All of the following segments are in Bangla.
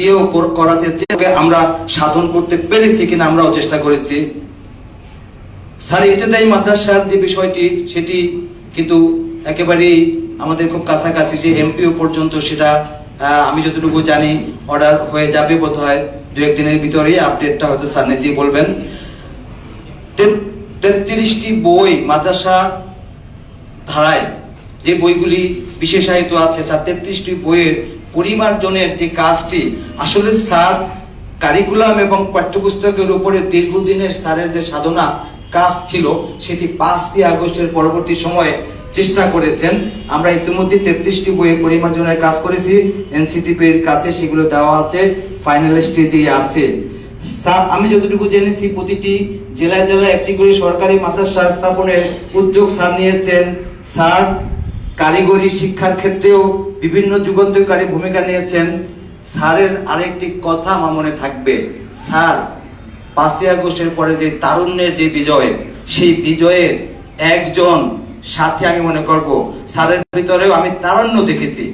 দিয়েও করাতে চেয়ে আমরা সাধন করতে পেরেছি কিনা আমরাও চেষ্টা করেছি। স্যার, ইবতেদায়ী মাদ্রাসার যে বিষয়টি, সেটি কিন্তু একেবারেই আমাদের খুব কাছাকাছি যে এমপিও পর্যন্ত সেটা আমি যতটুকু জানি, অর্ডার হয়ে যাবে বোধ হয় দু একদিনের ভিতরেই আপডেটটা হয়তো স্যার নিজেই বলবেন। তেত্রিশটি বই মাদ্রাসা ধারায় যে বইগুলি বিশেষায়িত আছে, তার তেত্রিশটি বইয়ের পরিমার্জনের যে কাজটি, আসলে স্যার কারিকুলাম এবং পাঠ্যপুস্তকের উপরে দীর্ঘদিনের স্যারের যে সাধনা কাজ ছিল, সেটি পাঁচই আগস্টের পরবর্তী সময়ে চেষ্টা করেছেন। আমরা ইতিমধ্যে তেত্রিশটি বইয়ের পরিমার্জনের কাজ করেছি এনসিটিপির কাছে সেগুলো দেওয়া আছে ফাইনাল স্টেজে আছে। স্যার, আমি যতটুকু জেনেছি, প্রতিটি জেলায় জেলায় একটি করে সরকারি মাদ্রাসা স্থাপনের উদ্যোগ স্যার নিয়েছেন। স্যার কারিগরি শিক্ষার ক্ষেত্রেও বিভিন্ন যুগান্তকারী ভূমিকা নিয়েছেন। স্যারের আরেকটি কথা আমার মনে থাকবে। স্যার, পাঁচই আগস্টের পরে যে তারুণ্যের যে বিজয়, সেই বিজয়ের একজন সাথে আমি মনে করব। স্যারের ভিতরেও আমি তারুণ্য দেখেছি।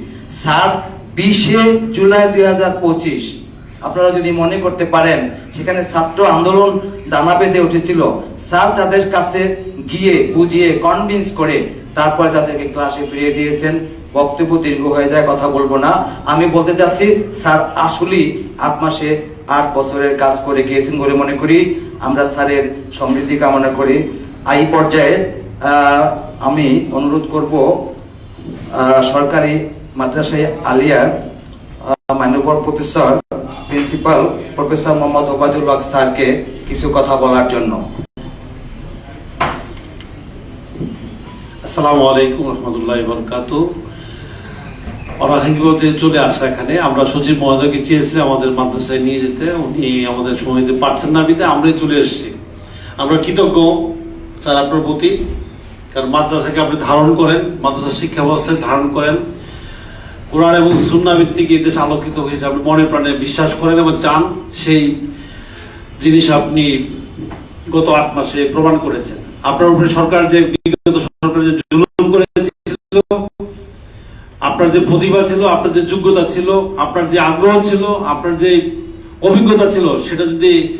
স্যার, বিশে জুলাই দুই হাজার পঁচিশ, আপনারা যদি মনে করতে পারেন, সেখানে ছাত্র আন্দোলন দানা বেঁধে উঠেছিল। স্যার তাদের কাছে গিয়ে বুঝিয়ে কনভিন্স করে তারপরে তাদেরকে ক্লাসে ফিরিয়ে দিয়েছেন। বক্তব্য দীর্ঘ হয়ে যায়, কথা বলব না। আমি বলতে চাচ্ছি, স্যার আসলেই আট মাসে আট বছরের কাজ করে গিয়েছেন বলে মনে করি। আমরা স্যারের সমৃদ্ধি কামনা করি। এই পর্যায়ে আমি অনুরোধ করব সরকারি মাদ্রাসায় আলিয়ার মাননীয় professor, principal professor Mohammad Obaidul Haque স্যারকে কিছু কথা বলার জন্য। আসসালামু আলাইকুম রহমতুল্লাহ বরকাত। অনাকাঙ্ক্ষিতভাবে চলে আসা এখানে। আমরা সচিব মহোদয়কে চেয়েছিলাম আমাদের মাদ্রাসায় নিয়ে যেতে। উনি আমাদের সময় দিতে পারছেন না বিদে আমরাই চলে এসেছি। আমরা কৃতজ্ঞ, স্যার, আপনার প্রতি। কারণ মাদ্রাসাকে আপনি ধারণ করেন, মাদ্রাসা শিক্ষা ব্যবস্থায় ধারণ করেন। কোরআন এবং সুন্না ভিত্তিক এই দেশ আলোকিত হয়েছে। আপনি মনে প্রাণে বিশ্বাস করেন এবং চান সেই জিনিস আপনি গত আট মাসে প্রমাণ করেছেন। আপনার উপরে সরকার যে বিগত সরকার যে জুলুম করেছিল, আপনার যে প্রতিভা ছিল, আপনার যে যোগ্যতা ছিল, আপনার যে আগ্রহ ছিল, আপনার যে অভিজ্ঞতা ছিল, সেটা যদি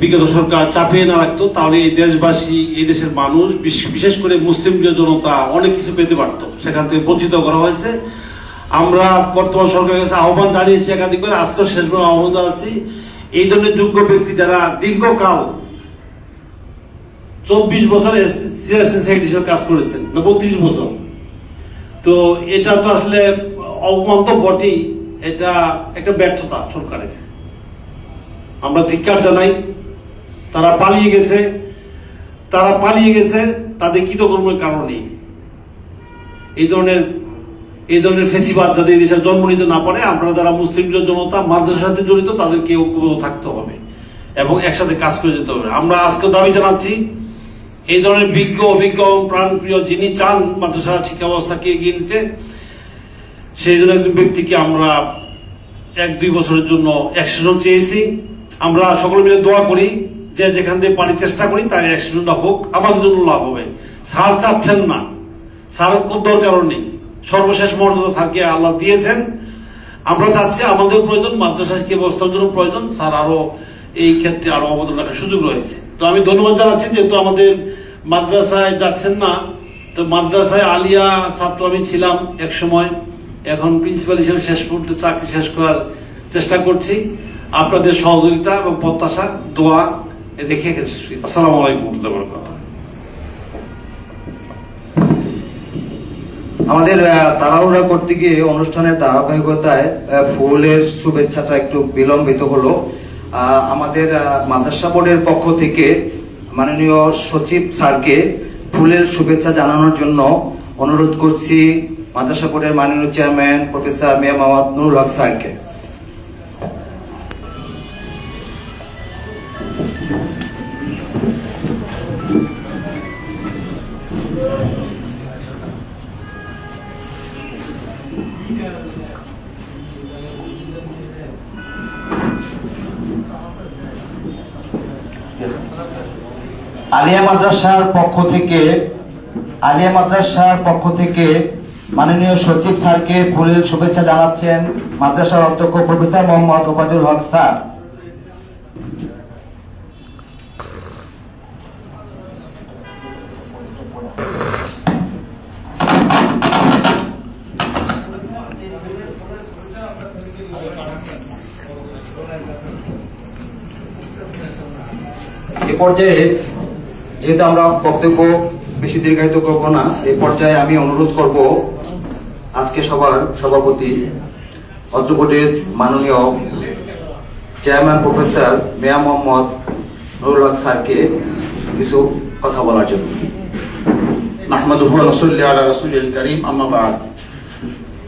বিগত সরকার চাপিয়ে না রাখতো, তাহলে এই দেশবাসী, এই দেশের মানুষ, বিশ- বিশেষ করে মুসলিম জনতা, অনেক কিছু পেতে পারত। সেখান থেকে বঞ্চিত করা হয়েছে। আমরা বর্তমান সরকারের কাছে আহ্বান জানিয়েছি একাধিক করে আজকে শেষবার আহ্বান জানাচ্ছি। এই ধরনের যোগ্য ব্যক্তি যারা দীর্ঘকাল চব্বিশ বছর সিআরসি হিসেবে কাজ করেছেন, না বত্রিশ বছর। তো এটা তো আসলে অবমন্ত বটেই এটা একটা ব্যর্থতা সরকারের। আমরা ধিক্কার জানাই, তারা পালিয়ে গেছে, তারা পালিয়ে গেছে, তাদের কৃতকর্মের কারণে এই ধরনের এই ধরনের ফেসিবাদ যাতে এই দেশের জন্ম নিতে না পারে, আমরা যারা মুসলিম জনতা, মাদ্রাসার সাথে জড়িত, তাদেরকে ঐক্যবদ্ধ থাকতে হবে এবং একসাথে কাজ করে যেতে হবে। আমরা আজকে দাবি জানাচ্ছি এই ধরনের বিজ্ঞ, অভিজ্ঞ প্রাণপ্রিয় যিনি চান মাদ্রাসা শিক্ষা ব্যবস্থাকে এগিয়ে নিতে, সেই জন্য একজন ব্যক্তিকে আমরা এক দুই বছরের জন্য অ্যাক্সিডেন্ট চেয়েছি। আমরা সকলে মিলে দোয়া করি যে যেখান থেকে পারি চেষ্টা করি, তার অ্যাক্সিডেন্টটা হোক। আমাদের জন্য লাভ হবে। স্যার চাচ্ছেন না। স্যারের খুব দরকারও নেই। সর্বশেষ মর্যাদা স্যারকে আল্লাহ দিয়েছেন। আমরা চাচ্ছি আমাদের প্রয়োজন মাদ্রাসা শিক্ষা ব্যবস্থার জন্য প্রয়োজন। স্যার আরও এই ক্ষেত্রে আরও অবদান রাখার সুযোগ রয়েছে। তো আমি ধন্যবাদ জানাচ্ছি যেহেতু আমাদের মাদ্রাসায় যাচ্ছেন না, তো মাদ্রাসায় আলিয়া ছাত্র আমি ছিলাম এক সময় এখন প্রিন্সিপাল হিসেবে শেষ পর্যন্ত চাকরি শেষ করার চেষ্টা করছি। আপনাদের সহযোগিতা এবং প্রত্যাশা, দোয়া রেখে আসসালামু আলাইকুম বরকাতুহ। আমাদের তাড়াহুড়া করতে গিয়ে অনুষ্ঠানের ধারাবাহিকতায় ফুলের শুভেচ্ছাটা একটু বিলম্বিত হলো। আমাদের মাদ্রাসা বোর্ডের পক্ষ থেকে মাননীয় সচিব স্যারকে ফুলের শুভেচ্ছা জানানোর জন্য অনুরোধ করছি মাদ্রাসা বোর্ডের মাননীয় চেয়ারম্যান প্রফেসর মিয়া মোহাম্মদ নুরুল হক স্যারকে। আলিয়া মাদ্রাসার পক্ষ থেকে, আলিয়া মাদ্রাসার পক্ষ থেকে মাননীয় সচিব স্যারকে ফুলের শুভেচ্ছা জানাচ্ছেন মাদ্রাসার অধ্যক্ষ প্রফেসর মোহাম্মদ ওবায়দুল হক স্যার। পর্যায়ে যেহেতু আমরা বক্তব্য বেশি দীর্ঘায়িত করব না এই পর্যায়ে আমি অনুরোধ করব আজকে সবার সভাপতি অত্রকোটের মাননীয় চেয়ারম্যান প্রফেসর মেয়া মোহাম্মদ নুরুল হক স্যারকে কিছু কথা বলার জন্য।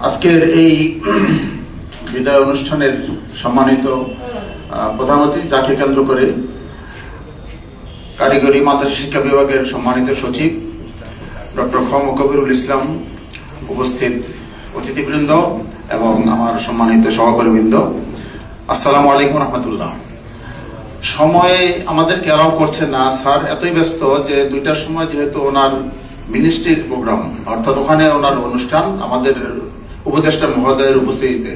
আজকের এই বিদায় অনুষ্ঠানের সম্মানিত প্রধান যাকে কেন্দ্র করে কারিগরি মাদ্রাসা শিক্ষা বিভাগের সম্মানিত সচিব, ডক্টর খম কবিরুল ইসলাম উপস্থিত অতিথিবৃন্দ এবং আমার সম্মানিত সহকর্মীবৃন্দ। আসসালামু আলাইকুম রহমতুল্লাহ। সময়ে আমাদেরকে অ্যালাউ করছে না, স্যার এতই ব্যস্ত যে দুইটার সময় যেহেতু ওনার মিনিস্ট্রির প্রোগ্রাম অর্থাৎ ওখানে ওনার অনুষ্ঠান, আমাদের উপদেষ্টা মহোদয়ের উপস্থিতিতে।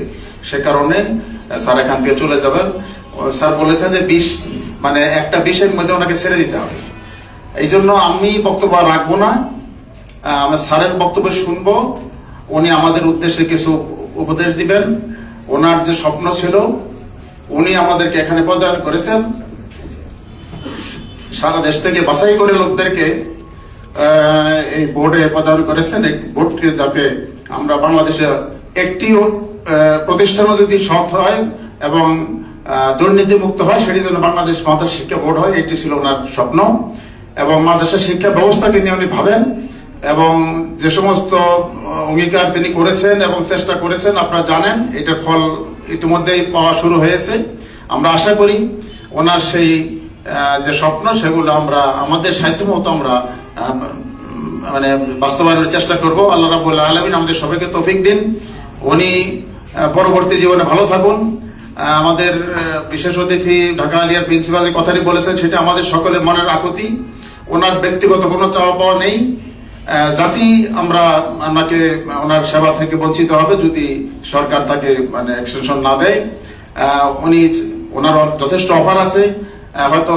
সে কারণে, স্যার এখান থেকে চলে যাবেন। স্যার বলেছেন যে বিশ মানে একটা বিশের মধ্যে ওনাকে ছেড়ে দিতে হবে। এই জন্য আমি বক্তব্য রাখব না। আমরা স্যারের বক্তব্য শুনব। উনি আমাদের উদ্দেশ্যে কিছু উপদেশ দিবেন। ওনার যে স্বপ্ন ছিল, উনি আমাদেরকে এখানে প্রদান করেছেন। সারা দেশ থেকে বাছাই করে লোকদেরকে এই বোর্ডে প্রদান করেছেন। এই বোর্ডটি যাতে আমরা বাংলাদেশে একটি প্রতিষ্ঠানও যদি সৎ হয় এবং দুর্নীতি মুক্ত হয়, সেটি জন্য বাংলাদেশ মাদ্রাসা শিক্ষা বোর্ড হয়, এটি ছিল ওনার স্বপ্ন। এবং মাদ্রাসা শিক্ষা ব্যবস্থাকে নিয়ে উনি ভাবেন, এবং যে সমস্ত অঙ্গীকার তিনি করেছেন এবং চেষ্টা করেছেন, আপনারা জানেন, এটার ফল ইতিমধ্যেই পাওয়া শুরু হয়েছে। আমরা আশা করি ওনার সেই যে স্বপ্ন, সেগুলো আমরা, আমাদের সাধ্য মতো আমরা মানে বাস্তবায়নের চেষ্টা করব। আল্লাহ রাবুল আলমিন আমাদের সবাইকে তৌফিক দিন। উনি পরবর্তী জীবনে ভালো থাকুন। আমাদের বিশেষ অতিথি ঢাকা আলিয়ার প্রিন্সিপাল যে কথাটি বলেছেন, সেটা আমাদের সকলের মনের আকুতি ওনার ব্যক্তিগত কোনো চাওয়া পাওয়া নেই। জাতি আমরা ওনাকে ওনার সেবা থেকে বঞ্চিত হবে যদি সরকার তাকে মানে এক্সটেনশন না দেয়। উনি ওনার যথেষ্ট অফার আছে। হয়তো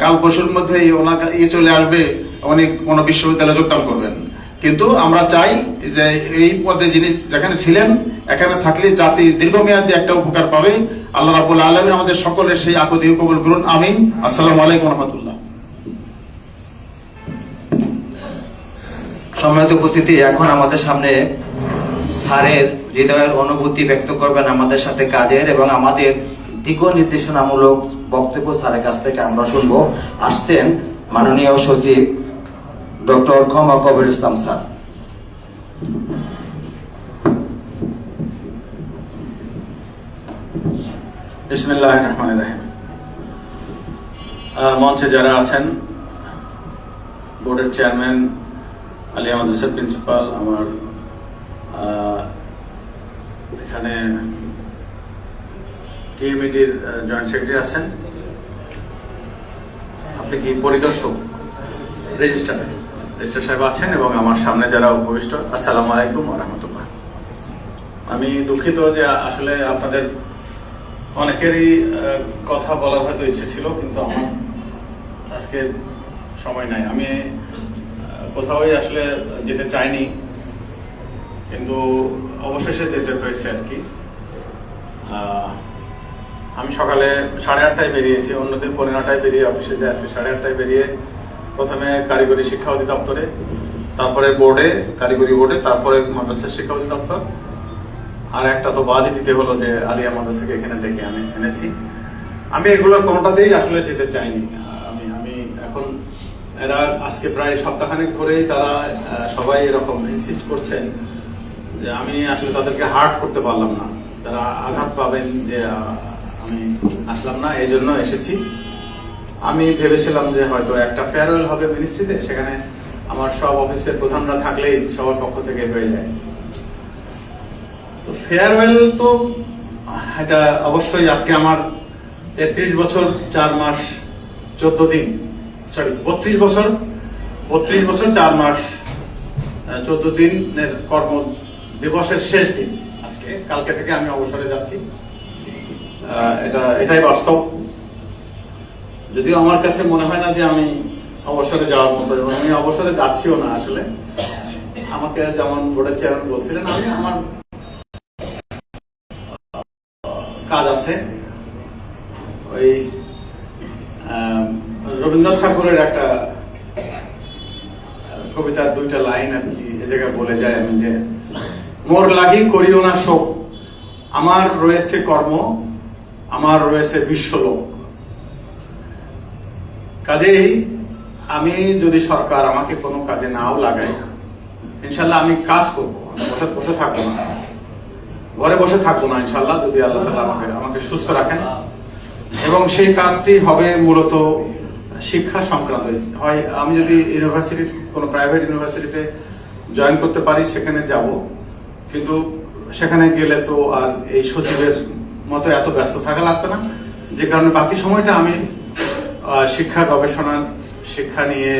কাল পরশুর মধ্যেই ওনার ইয়ে চলে আসবে। উনি কোনো বিশ্ববিদ্যালয়ে যোগদান করবেন। কিন্তু আমরা চাই যে এই পদে যিনি যেখানে ছিলেন, এখানে থাকলে জাতি দীর্ঘমেয়াদী একটা উপকার পাবে। আল্লাহ রাবুল আলমিন আমাদের সকলের সেই আকুতি কবুল করুন। আমিন। আসসালামু আলাইকুম রহমতুল্লাহ। সম্মানিত উপস্থিতি, এখন আমাদের সামনে স্যারের হৃদয়ের অনুভূতি ব্যক্ত করবেন আমাদের সাথে কাজের এবং আমাদের দিক নির্দেশনামূলক বক্তব্য স্যারের কাছ থেকে আমরা শুনব। আসছেন মাননীয় সচিব ডক্টর ক্ষমা কবির ইসলাম স্যার। মঞ্চে যারা আছেন, বোর্ডের চেয়ারম্যান আলী মাদ্রাসার প্রিন্সিপাল, আমার এখানে টিএমইডির জয়েন্ট সেক্রেটারি আছেন। আপনি কি পরিদর্শক? রেজিস্ট্রার রেজিস্ট্রার সাহেব আছেন এবং আমার সামনে যারা উপবিষ্ট, আসসালামু আলাইকুম রহমতুল্লাহ। আমি দুঃখিত যে আসলে আপনাদের অনেকেরই কথা বলার হয়তো ইচ্ছে ছিল, কিন্তু আমার আজকে সময় নাই। আমি কোথাওই আসলে যেতে চাইনি, কিন্তু অবশেষে যেতে হয়েছে আর কি। আমি সকালে সাড়ে আটটায় বেরিয়েছি, অন্যদিন পৌনে নটায় বেরিয়ে অফিসে যে আজকে সাড়ে আটটায় বেরিয়ে প্রথমে কারিগরি শিক্ষা অধিদপ্তরে, তারপরে বোর্ডে, কারিগরি বোর্ডে, তারপরে মাদ্রাসা শিক্ষা অধিদপ্তর। আর একটা তো বাদই দিতে হলো যে আলিয়া মাদ্রাসাকে এখানে ডেকে আমি এনেছি। আমি এগুলোর কোনোটাতেই আসলে যেতে চাইনি। আমি আমি এখন এরা আজকে প্রায় সপ্তাহখানেক ধরেই তারা সবাই এরকম ইনসিস্ট করছেন যে আমি আসলে তাদেরকে হার্ট করতে পারলাম না। তারা আঘাত পাবেন যে আমি আসলাম না এই জন্য এসেছি। আমি ভেবেছিলাম যে হয়তো একটা ফেয়ারওয়েল হবে মিনিস্ট্রিতে সেখানে আমার সব অফিসের প্রধানরা থাকলেই সবার পক্ষ থেকে হয়ে যায়। তো ফেয়ারওয়েল তো, এটা অবশ্যই আজকে আমার তেত্রিশ বছর, চার মাস, চোদ্দ দিন সরি বত্রিশ বছর বত্রিশ বছর, চার মাস চোদ্দ দিনের কর্ম দিবসের শেষ দিন আজকে। কালকে থেকে আমি অবসরে যাচ্ছি। এটা, এটাই বাস্তব। যদিও আমার কাছে মনে হয় না যে আমি অবসরে যাওয়ার মতো এবং আমি অবসরে যাচ্ছিও না আসলে। আমাকে যেমন বোর্ডের চেয়ারম্যান বলছিলেন, আমি আমার কাজ আছে। ওই রবীন্দ্রনাথ ঠাকুরের একটা কবিতার দুইটা লাইন আর কি এ জায়গায় বলে যায় আমি যে, মোর লাগি করিও না শোক। আমার রয়েছে কর্ম, আমার রয়েছে বিশ্বলোক। কাজেই আমি যদি সরকার আমাকে কোনো কাজে নাও লাগায়, ইনশাল্লাহ আমি কাজ করব বসে বসে থাকব না। ঘরে বসে থাকব না, ইনশাল্লাহ, যদি আল্লাহ আমাকে আমাকে সুস্থ রাখেন। এবং সেই কাজটি হবে মূলত শিক্ষা সংক্রান্ত। হয়, আমি যদি ইউনিভার্সিটি কোনো প্রাইভেট ইউনিভার্সিটিতে জয়েন করতে পারি, সেখানে যাব। কিন্তু সেখানে গেলে তো আর এই সচিবের মতো এত ব্যস্ত থাকা লাগবে না। যে কারণে বাকি সময়টা আমি শিক্ষা গবেষণা, শিক্ষা নিয়ে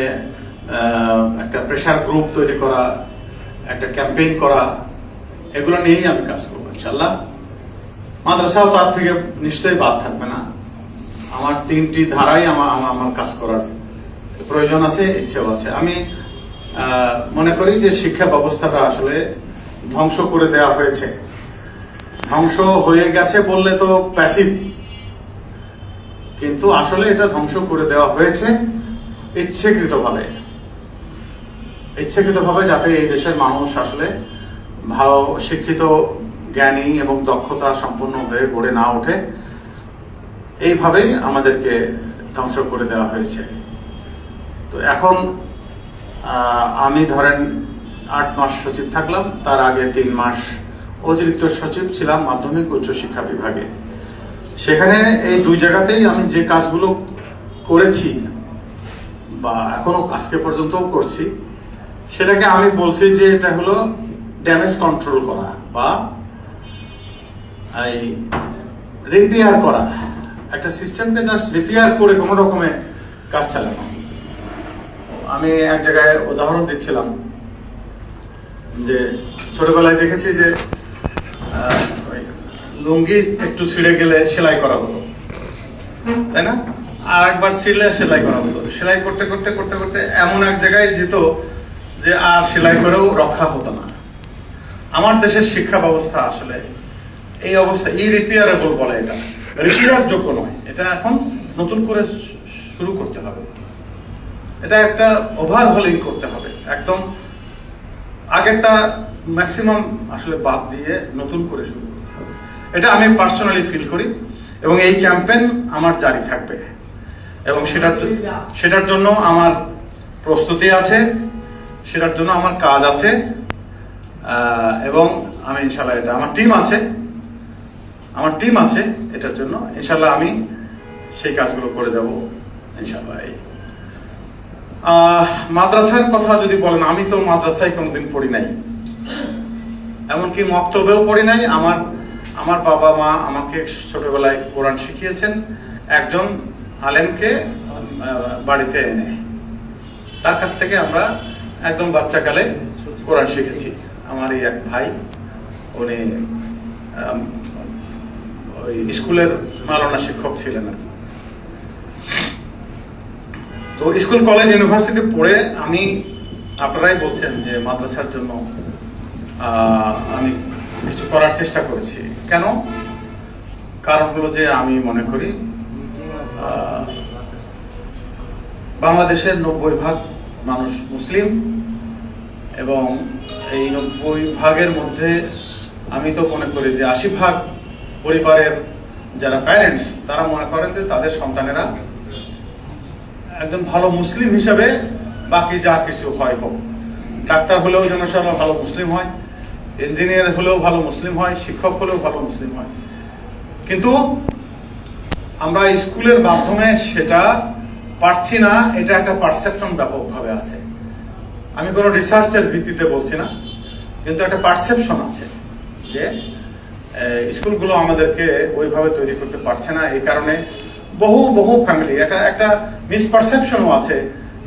একটা প্রেশার গ্রুপ তৈরি করা, একটা ক্যাম্পেইন করা, এগুলো নিয়েই আমি কাজ করব ইনশাল্লাহ মাদ্রাসাও তার থেকে নিশ্চয়ই বাদ থাকবে না। আমার তিনটি ধারাই আমার আমার কাজ করার প্রয়োজন আছে, ইচ্ছেও আছে। আমি মনে করি যে শিক্ষা ব্যবস্থাটা আসলে ধ্বংস করে দেওয়া হয়েছে। ধ্বংস হয়ে গেছে বললে তো প্যাসিভ কিন্তু আসলে এটা ধ্বংস করে দেওয়া হয়েছে ইচ্ছেকৃতভাবে। ইচ্ছাকৃতভাবে যাতে এই দেশের মানুষ আসলে ভালো, শিক্ষিত, জ্ঞানী এবং দক্ষতা সম্পন্ন হয়ে গড়ে না ওঠে, এইভাবেই আমাদেরকে ধ্বংস করে দেওয়া হয়েছে। তো এখন আমি ধরেন আট মাস সচিব থাকলাম, তার আগে তিন মাস অতিরিক্ত সচিব ছিলাম মাধ্যমিক উচ্চ শিক্ষা বিভাগে। সেখানে এই দুই জায়গাতেই আমি যে কাজগুলো করেছি বা এখনও আজকে পর্যন্তও করছি, সেটাকে আমি বলছি যে এটা হলো ড্যামেজ কন্ট্রোল করা বা এই রিপেয়ার করা। একটা সিস্টেমকে জাস্ট রিপেয়ার করে কোনো রকমে কাজ চালানো। আমি এক জায়গায় উদাহরণ দিচ্ছিলাম যে ছোটবেলায় দেখেছি যে লুঙ্গি একটু ছিঁড়ে গেলে সেলাই করা হতো। তাই না? আর একবার ছিঁড়লে সেলাই করা হতো। সেলাই করতে করতে করতে করতে এমন এক জায়গায় যেত যে আর সেলাই করেও রক্ষা হতো না। আমার দেশের শিক্ষা ব্যবস্থা আসলে এই অবস্থা ইরিপেয়ারেবল বলে এটা। রিপেয়ার যোগ্য নয়। এটা এখন নতুন করে শুরু করতে হবে। এটা একটা ওভারহলিং করতে হবে। একদম আগেরটা ম্যাক্সিমাম আসলে বাদ দিয়ে নতুন করে শুরু এটা আমি পার্সোনালি ফিল করি এবং এই ক্যাম্পেইন আমার জারি থাকবে। এবং সেটার সেটার জন্য আমার প্রস্তুতি আছে, সেটার জন্য আমার কাজ আছে এবং আমি ইনশাল্লাহ এটা, আমার টিম আছে, আমার টিম আছে, এটার জন্য ইনশাল্লাহ আমি সেই কাজগুলো করে যাব ইনশাল্লাহ মাদ্রাসার কথা যদি বলেন, আমি তো মাদ্রাসায় কোনোদিন পড়ি নাই। এমনকি মক্তবেও পড়ি নাই, আমার আমার বাবা মা আমাকে ছোটবেলায় কোরআন শিখিয়েছেন। একজন আলেমকে বাড়িতে এনে। তার কাছ থেকে আমরা একদম বাচ্চাকালে কোরআন শিখেছি। আমার এই এক ভাই, উনি ওই স্কুলের মালনা শিক্ষক ছিলেন আর। তো স্কুল, কলেজ, ইউনিভার্সিটি পড়ে আমি আপনারাই বলছেন যে মাদ্রাসার জন্য আমি কিছু করার চেষ্টা করেছি। কেন? কারণ হলো যে আমি মনে করি বাংলাদেশের নব্বই ভাগ মানুষ মুসলিম এবং এই নব্বই ভাগের মধ্যে আমি তো মনে করি যে আশি ভাগ পরিবারের যারা প্যারেন্টস তারা মনে করেন যে তাদের সন্তানেরা একজন ভালো মুসলিম হিসাবে বাকি যা কিছু হয় হোক। ডাক্তার হলেও যেন সব ভালো মুসলিম হয় ইঞ্জিনিয়ার হলেও ভালো মুসলিম হয়, শিক্ষক হলেও ভালো মুসলিম হয়। কিন্তু আমরা স্কুলের মাধ্যমে সেটা পারছি না, এটা একটা পারসেপশন ব্যাপকভাবে আছে। আমি কোনো রিসার্চের ভিত্তিতে বলছি না, কিন্তু একটা পারসেপশন আছে যে স্কুলগুলো আমাদেরকে ওইভাবে তৈরি করতে পারছে না, এই কারণে বহু বহু ফ্যামিলি এটা একটা মিসপারসেপশনও আছে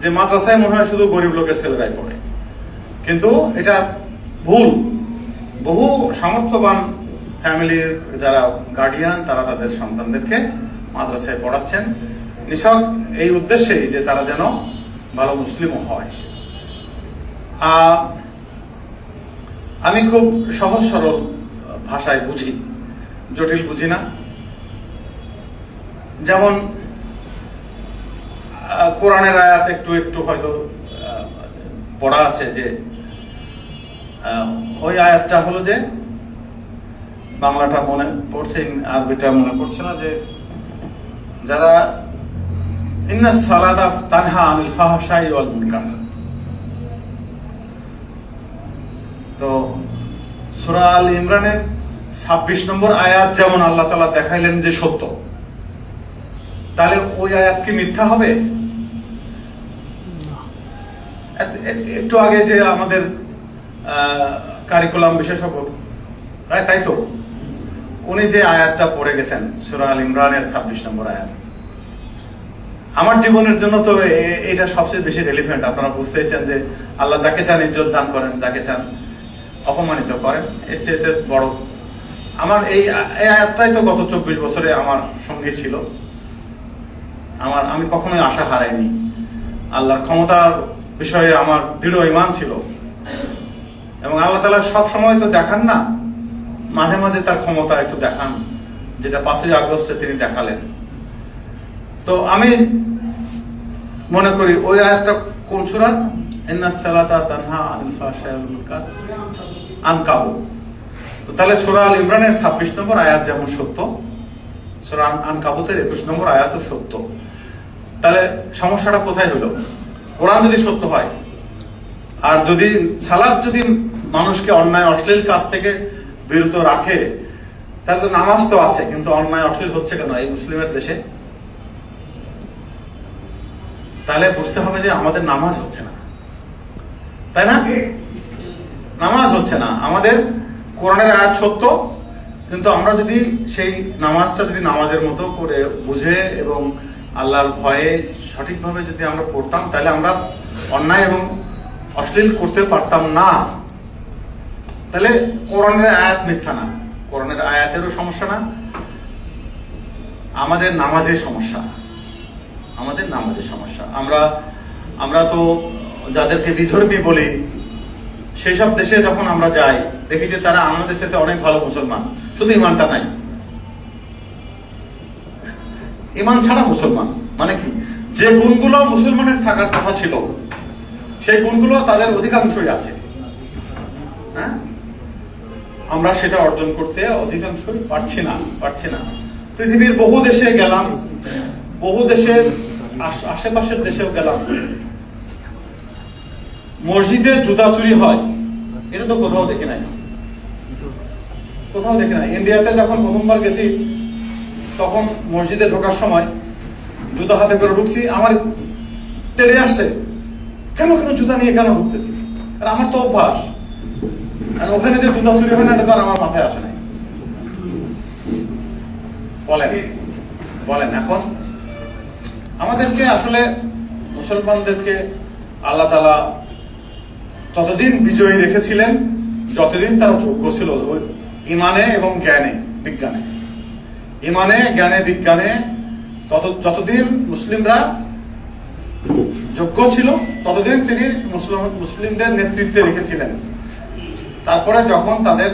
যে মাদ্রাসায় মনে হয় শুধু গরিব লোকের ছেলেরাই পড়ে। কিন্তু এটা ভুল। বহু সামর্থ্যবান ফ্যামিলির যারা গার্ডিয়ান তারা তাদের সন্তানদেরকে মাদ্রাসায় পড়াচ্ছেন। নিছক এই উদ্দেশ্যেই যে তারা যেন ভালো মুসলিমও হয়। আমি খুব সহজ সরল ভাষায় বুঝি, জটিল বুঝি না। যেমন কোরআনের আয়াত একটু একটু হয়তো পড়া আছে যে ওই আয়াতটা হলো যে বাংলাটা মনে পড়ছে আরবিটা মনে পড়ছে না যে যারা ইন্না সালাদা তানহা আনিল ফাহশাই ওয়াল মুনকার। তো সূরা আল ইমরানের 26 নম্বর আয়াত যেমন আল্লাহ তাআলা দেখাইলেন যে সত্য তাহলে ওই আয়াত কি মিথ্যা হবে? একটু আগে যে আমাদের কারিকুলাম বিশেষজ্ঞ তাই তো? উনি যে আয়াতটা পড়ে গেছেন, সূরা আল ইমরানের 26 নম্বর আয়াত। আমার জীবনের জন্য তো এটা সবচেয়ে বেশি রেলিভেন্ট আপনারা বুঝতেছেন যে আল্লাহ যাকে চান ইজ্জত দান করেন, যাকে চান অপমানিত করেন, এর চেয়ে বড়। আমার এই আয়াতটাই তো গত চব্বিশ বছরে আমার সঙ্গী ছিল। আমার, আমি কখনোই আশা হারাইনি। আল্লাহর ক্ষমতার বিষয়ে আমার দৃঢ় ইমান ছিল। এবং আল্লাহ তালা সব সময় তো দেখান না, মাঝে মাঝে তার ক্ষমতা একটু দেখান, যেটা পাঁচই আগস্টে তিনি দেখালেন। তো আমি মনে করি ওই আয়াতটা কোন সুরার? তো তাহলে সূরা আল ইমরানের 26 নম্বর আয়াত যেমন সত্য, সূরা আন- আনকাবুতের 21 নম্বর আয়াতও সত্য। তাহলে সমস্যাটা কোথায় হলো? কোরআন যদি সত্য হয় আর যদি, সালাদ যদি মানুষকে অন্যায়, অশ্লীল কাজ থেকে বিরত রাখে, তাহলে তো নামাজ তো আছে, কিন্তু অন্যায়, অশ্লীল হচ্ছে কেন এই মুসলিমের দেশে? তাহলে বুঝতে হবে যে আমাদের নামাজ হচ্ছে না। তাই না? নামাজ হচ্ছে না। আমাদের কোরআনের আয়াত সত্য, কিন্তু আমরা যদি সেই নামাজটা যদি নামাজের মতো করে বুঝে এবং আল্লাহর ভয়ে সঠিকভাবে যদি আমরা পড়তাম, তাহলে আমরা অন্যায় এবং অশ্লীল করতে পারতাম না। তাহলে কোরআনের আয়াত মিথ্যা না। কোরআনের আয়াতেরও সমস্যা না। আমাদের নামাজের সমস্যা। আমাদের নামাজের সমস্যা। আমরা আমরা তো যাদেরকে বিধর্মী বলি সেই সব দেশে যখন আমরা যাই, দেখি যে তারা আমাদের সাথে অনেক ভালো মুসলমান। শুধু ইমানটা নাই। ইমান ছাড়া মুসলমান। মানে কি? যে গুণগুলো মুসলমানের থাকার কথা ছিল সেই গুণগুলো তাদের অধিকাংশই আছে। হ্যাঁ? আমরা সেটা অর্জন করতে অধিকাংশই পারছি না পারছি না। পৃথিবীর বহু দেশে গেলাম, বহু দেশের আশেপাশের দেশেও গেলাম। মসজিদে জুতা চুরি হয়, এটা তো কোথাও দেখি নাই। কোথাও দেখি নাই। ইন্ডিয়াতে যখন প্রথমবার গেছি, তখন মসজিদে ঢোকার সময় জুতা হাতে করে ঢুকছি, আমার তেড়ে আসছে। কেন কেন জুতা নিয়ে কেন ঢুকতেছি আর আমার তো অভ্যাস। আর ওখানে যে জুতা চুরি হয় না, এটা তো আর আমার মাথায় আসে নাই। বলেন বলেন এখন। আমাদেরকে আসলে মুসলমানদেরকে আল্লাহ তালা ততদিন বিজয়ী রেখেছিলেন, যতদিন তারা যোগ্য ছিল ইমানে এবং জ্ঞানে, বিজ্ঞানে। ইমানে, জ্ঞানে, বিজ্ঞানে, তত যতদিন মুসলিমরা যোগ্য ছিল, ততদিন তিনি মুসলিম মুসলিমদের নেতৃত্বে রেখেছিলেন। তারপরে যখন তাদের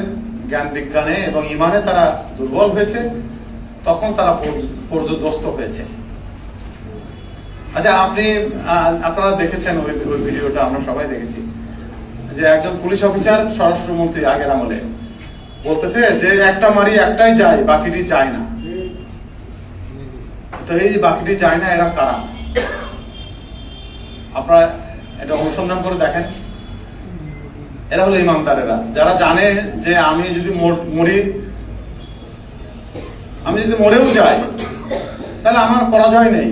জ্ঞান বিজ্ঞানে এবং ইমানে তারা দুর্বল হয়েছে, তখন তারা পর্য- পর্যদস্ত হয়েছে। আচ্ছা আপনি আপনারা দেখেছেন ওই ওই ভিডিওটা, আমরা সবাই দেখেছি। যে একজন পুলিশ অফিসার, স্বরাষ্ট্রমন্ত্রী আগের আমলে বলতেছে যে একটা মারি একটাই যায়, বাকিটি যায় না। তো এই বাকিটি যায় না, এরা কারা? আপনারা এটা অনুসন্ধান করে দেখেন। এরা হলো ইমানদারেরা যারা জানে যে আমি যদি মর- আমি যদি মরেও যাই, তাহলে আমার পরাজয় নেই।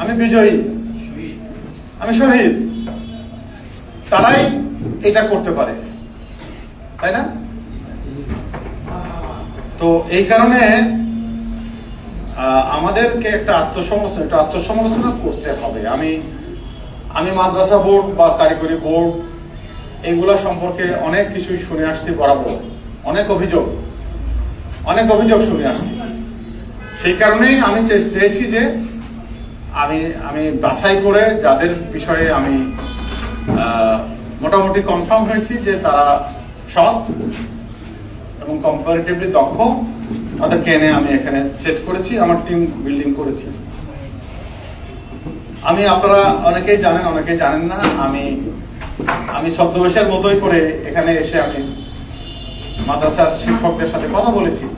আমি বিজয়ী। আমি শহীদ। তারাই এটা করতে পারে। তাই না? তো এই কারণে আমাদেরকে একটা আত্মসমালোচনা একটা আত্মসমালোচনা করতে হবে। আমি আমি মাদ্রাসা বোর্ড বা কারিগরি বোর্ড, এগুলা সম্পর্কে অনেক কিছুই শুনে আসছি বরাবর। অনেক অভিযোগ অনেক অভিযোগ শুনে আসছি। সেই কারণেই আমি চেয়েছি যে আমি আমি বাছাই করে যাদের বিষয়ে আমি মোটামুটি কনফার্ম হয়েছি যে তারা সৎ এবং কম্পারেটিভলি দক্ষ, তাদেরকে এনে আমি এখানে সেট করেছি, আমার টিম বিল্ডিং করেছি। আমি আপনারা অনেকেই জানেন অনেকেই জানেন না, আমি আমি ছদ্মবেশের মতোই করে এখানে এসে আমি মাদ্রাসার শিক্ষকদের সাথে কথা বলেছি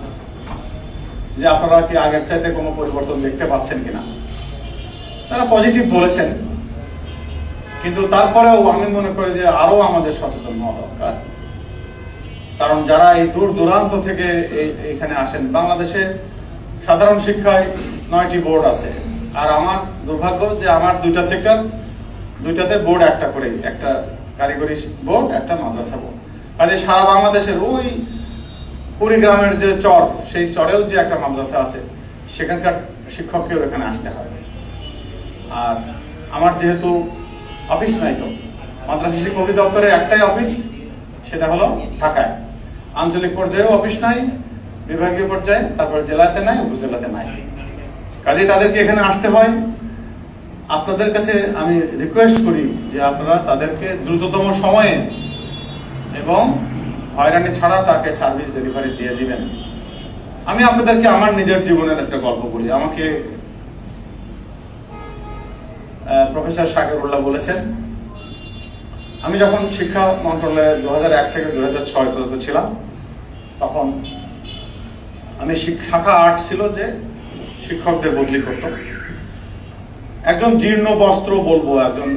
যে আপনারা কি আগের চাইতে কোনো পরিবর্তন দেখতে পাচ্ছেন কিনা। তারা পজিটিভ বলেছেন, কিন্তু তারপরেও আমি মনে করি যে আরও আমাদের সচেতন হওয়া দরকার। কারণ যারা এই দূর দূরান্ত থেকে এই- এইখানে আসেন, বাংলাদেশে সাধারণ শিক্ষায় নয়টি বোর্ড আছে। আর আমার দুর্ভাগ্য যে আমার দুইটা সেক্টর, দুইটাতে বোর্ড একটা করে একটা কারিগরি বোর্ড, একটা মাদ্রাসা বোর্ড। কাজে সারা বাংলাদেশের ওই কুড়িগ্রামের যে চর, সেই চরেও যে একটা মাদ্রাসা আছে, সেখানকার শিক্ষককেও এখানে আসতে হয়। আর আমার যেহেতু অফিস নাই তো, মাদ্রাসা শিক্ষা অধিদপ্তরের একটাই অফিস, সেটা হলো ঢাকায়। আঞ্চলিক পর্যায়েও অফিস নাই, বিভাগীয় পর্যায়ে, তারপরে জেলাতে নাই, উপজেলাতে নাই। কাজে তাদেরকে এখানে আসতে হয়। আপনাদের কাছে আমি রিকোয়েস্ট করি যে আপনারা তাদেরকে দ্রুততম সময়ে এবং হয়রানি ছাড়া তাকে সার্ভিস ডেলিভারি দিয়ে দিবেন। আমি আপনাদেরকে আমার নিজের জীবনের একটা গল্প বলি। আমাকে প্রফেসর শাকিরুল্লাহ বলেছেন, আমি যখন শিক্ষা মন্ত্রণালয়ে দু হাজার এক থেকে দু ছয় পর্যন্ত ছিলাম, তখন আমি শিক- শাখা আর্ট ছিল যে শিক্ষকদের বদলি করত একজন জীর্ণ বস্ত্র বলব, একজন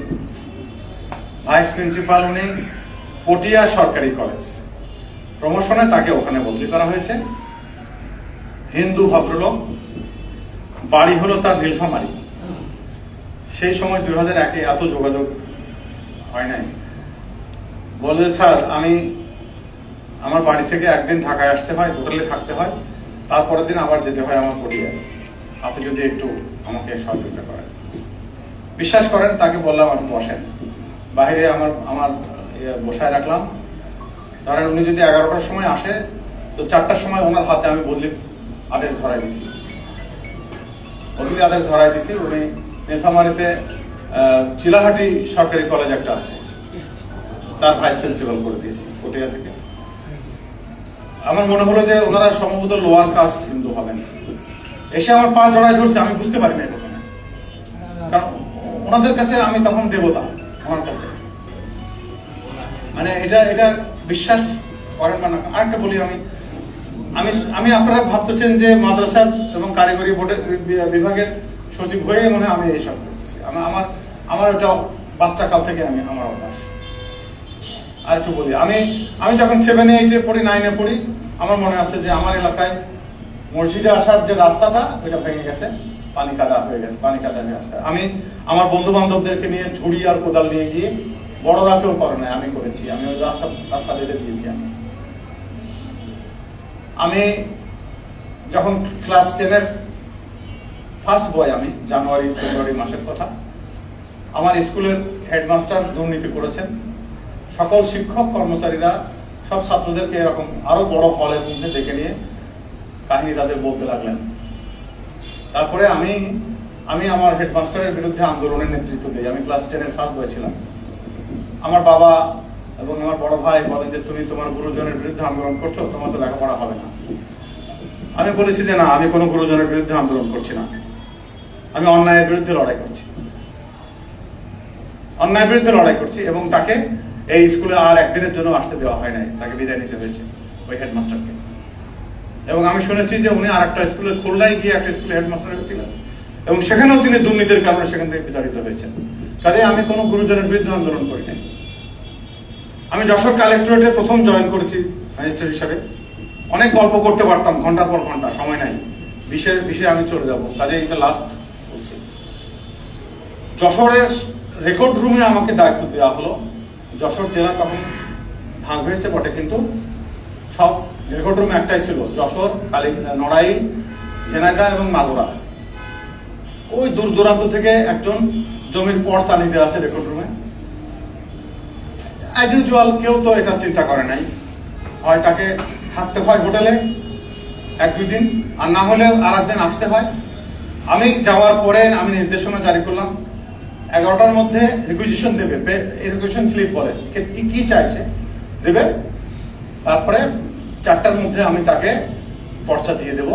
ভাইস প্রিন্সিপাল উনি পটিয়া সরকারি কলেজ। প্রমোশনে তাকে ওখানে বদলি করা হয়েছে। হিন্দু ভদ্রলোক, বাড়ি হলো তার নীলফামারি সেই সময় দুই হাজার একে এত যোগাযোগ হয় নাই। বলে স্যার, আমি আমার বাড়ি থেকে একদিন ঢাকায় আসতে হয়, হোটেলে থাকতে হয়, তারপরের দিন আবার যেতে হয় আমার পরিবার আপনি যদি একটু আমাকে সহযোগিতা করেন। বিশ্বাস করেন, তাকে বললাম, আপনি বসেন। বাইরে আমার আমার ইয়ে বসায় রাখলাম। ধরেন উনি যদি এগারোটার সময় আসে, তো চারটার সময় ওনার হাতে আমি বদলি আদেশ ধরাই দিছি। বদলি আদেশ ধরাই দিছি। উনি নীলফামারিতে চিলাহাটি সরকারি কলেজ একটা আছে। তার ভাইস প্রিন্সিপাল করে দিয়েছি, পটিয়া থেকে। আমার মনে হলো যে ওনারা সম্ভবত লোয়ার কাস্ট হিন্দু হবেন। এসে আমার পা জড়ায় ধরছে, আমি বুঝতে পারি না কারণ ওনাদের কাছে আমি তখন দেবতা, আমার কাছে। মানে এটা এটা বিশ্বাস করেন না, আরেকটা বলি আমি। আমি আমি আপনারা ভাবতেছেন যে মাদ্রাসা এবং কারিগরি বোর্ডের বিভাগের সচিব হয়ে মনে হয় আমি এইসব করতেছি। আমার আমার এটা বাচ্চা কাল থেকে আমি, আমার অভ্যাস। আর একটু বলি, আমি আমি যখন সেভেন এইটে পড়ি নাইনে পড়ি, আমার মনে আছে যে আমার এলাকায় মসজিদে আসার যে রাস্তাটা, ওইটা ভেঙে গেছে, পানি কাদা হয়ে গেছে, পানি কাদা হয়ে আসতে আমি আমার বন্ধু বান্ধবদেরকে নিয়ে ঝুড়ি আর কোদাল নিয়ে গিয়ে বড়রা কেউ করে নাই, আমি করেছি, আমি ওই রাস্তা রাস্তা বেঁধে দিয়েছি আমি। আমি যখন ক্লাস টেনের ফার্স্ট বয় আমি, জানুয়ারি, ফেব্রুয়ারি মাসের কথা, আমার স্কুলের হেডমাস্টার দুর্নীতি করেছেন। সকল শিক্ষক, কর্মচারীরা, সব ছাত্রদেরকে এরকম আরও বড় হলের মধ্যে ডেকে নিয়ে কাহিনী তাদের বলতে লাগলেন। তারপরে আমি আমি আমার হেডমাস্টারের বিরুদ্ধে আন্দোলনের নেতৃত্ব দিই। আমি ক্লাস টেনের ফার্স্ট বয় ছিলাম। আমার বাবা এবং আমার বড় ভাই বলেন যে, তুমি তোমার গুরুজনের বিরুদ্ধে আন্দোলন করছ, তোমার তো লেখাপড়া হবে না। আমি বলেছি যে, না, আমি কোনো গুরুজনের বিরুদ্ধে আন্দোলন করছি না। আমি অন্যায়ের বিরুদ্ধে লড়াই করছি। অন্যায়ের বিরুদ্ধে লড়াই করছি এবং তাকে এই স্কুলে আর একদিনের জন্য আসতে দেওয়া হয় নাই। তাকে বিদায় নিতে হয়েছে ওই হেডমাস্টারকে। এবং আমি শুনেছি যে উনি আর একটা স্কুলে, খুলনায় গিয়ে একটা স্কুলে হেডমাস্টার হয়েছিলেন। এবং সেখানেও তিনি দুর্নীতির কারণে সেখান থেকে বিতাড়িত হয়েছেন। কাজে আমি কোনো গুরুজনের বিরুদ্ধে আন্দোলন করি নাই। আমি যশোর কালেক্টরেটে প্রথম জয়েন করেছি ম্যাজিস্ট্রেট হিসাবে। অনেক গল্প করতে পারতাম ঘণ্টার পর ঘণ্টা, সময় নাই। বিশের বিষয়ে আমি চলে যাব। কাজে এটা লাস্ট বলছি যশোরের রেকর্ড রুমে আমাকে দায়িত্ব দেওয়া হলো। যশোর জেলা তখন ভাগ হয়েছে বটে, কিন্তু সব রেকর্ড রুম একটাই ছিল, যশোর, কালী, নড়াই ঝেনাইদা এবং মাগুরা। ওই দূর দূরান্ত থেকে একজন জমির পর চালিয়ে আসে রেকর্ড রুমে অ্যাজ ইউজুয়াল কেউ তো এটা চিন্তা করে নাই। হয় তাকে থাকতে হয় হোটেলে এক দুই দিন, আর না হলেও আর একদিন আসতে হয়। আমি যাওয়ার পরে আমি নির্দেশনা জারি করলাম। এগারোটার মধ্যে রিকুইজিশন দেবে রিকুইজিশন স্লিপ বলে। কি চাইছে? দেবে। তারপরে চারটার মধ্যে আমি তাকে পর্চা দিয়ে দেব।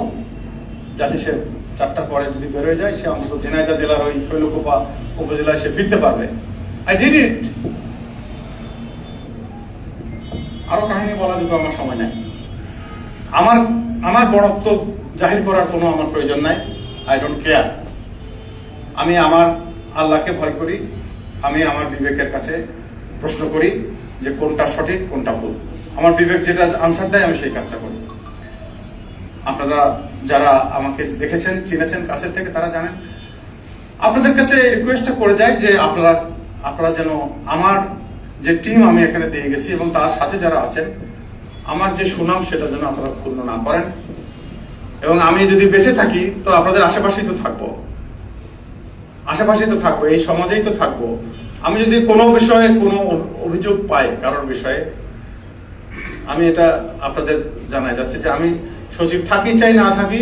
যাতে সে চারটার পরে যদি বেরোয় যায়, সে অন্তত ঝিনাইদহ জেলার ওই শৈলকুপা উপজেলায় সে ফিরতে পারবে। আই ডিড ইট আরও কাহিনী বলা যেত, আমার সময় নাই। আমার আমার বড়ত্ব জাহির করার কোনো আমার প্রয়োজন নাই। আই ডোন্ট কেয়ার আমি আমার আল্লাহকে ভয় করি। আমি আমার বিবেকের কাছে প্রশ্ন করি যে কোনটা সঠিক, কোনটা ভুল। আমার বিবেক যেটা আনসার দেয়, আমি সেই কাজটা করি। আপনারা যারা আমাকে দেখেছেন, চিনেছেন কাছের থেকে, তারা জানেন। আপনাদের কাছে রিকোয়েস্টটা করে যায় যে আপনারা আপনারা যেন আমার যে টিম আমি এখানে দিয়ে গেছি এবং তার সাথে যারা আছেন, আমার যে সুনাম সেটা যেন আপনারা পূর্ণ না করেন। এবং আমি যদি বেঁচে থাকি, তো আপনাদের আশেপাশেই তো থাকব। আশেপাশেই তো থাকব, এই সমাজেই তো থাকব। আমি যদি কোনো বিষয়ে কোনো অভিযোগ পাই, কারোর বিষয়ে আমি এটা আপনাদের জানাই যাচ্ছে যে আমি সচিব থাকি চাই, না থাকি,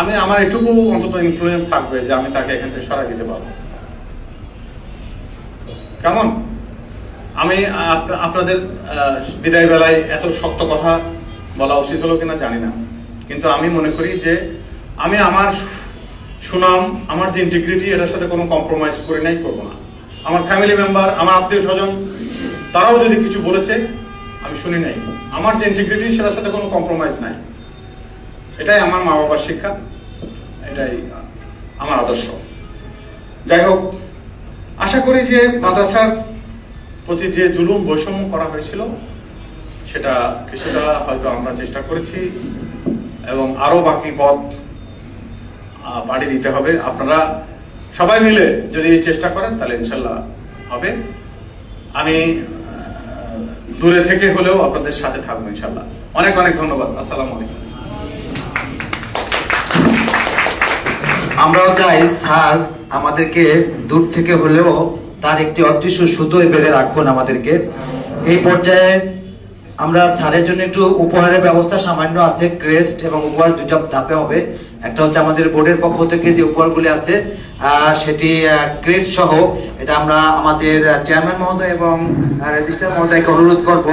আমি আমার এটুকু অন্তত ইনফ্লুয়েন্স থাকবে যে আমি তাকে এখান থেকে সরাই দিতে পারব। কেমন? আমি আপনাদের বিদায় বেলায় এত শক্ত কথা বলা উচিত হলো কিনা জানি না। কিন্তু আমি মনে করি যে আমি আমার সুনাম, আমার যে ইন্টিগ্রিটি এটার সাথে কোনো কম্প্রোমাইজ করে নাই, করব না। আমার ফ্যামিলি মেম্বার আমার আত্মীয় স্বজন, তারাও যদি কিছু বলেছে আমি শুনি নাই। আমার যে ইন্টিগ্রিটি সেটার সাথে কোনো কম্প্রোমাইজ নাই। এটাই আমার মা বাবার শিক্ষা, এটাই আমার আদর্শ। যাই হোক, আশা করি যে মাদ্রাসার প্রতি যে জুলুম বৈষম্য করা হয়েছিল, সেটা কিছুটা হয়তো আমরা চেষ্টা করেছি, এবং আরও বাকি পথ পাড়ি দিতে হবে। আপনারা সবাই মিলে যদি চেষ্টা করেন, তাহলে ইনশাল্লাহ হবে। আমি দূরে থেকে হলেও আপনাদের সাথে থাকব ইনশাল্লাহ অনেক অনেক ধন্যবাদ। আসসালাম আলাইকুম। আমরাও চাই স্যার আমাদেরকে দূর থেকে হলেও তার একটি অদৃশ্য সুতোয় বেঁধে রাখুন আমাদেরকে। এই পর্যায়ে আমরা স্যারের জন্য একটু উপহারের ব্যবস্থা সামান্য আছে ক্রেস্ট এবং উপহার দুটো ধাপে হবে। একটা হচ্ছে আমাদের বোর্ডের পক্ষ থেকে যে উপহারগুলি আছে সেটি ক্রেস্ট সহ এটা আমরা আমাদের চেয়ারম্যান মহোদয় এবং রেজিস্ট্রার মহোদয়কে অনুরোধ করব।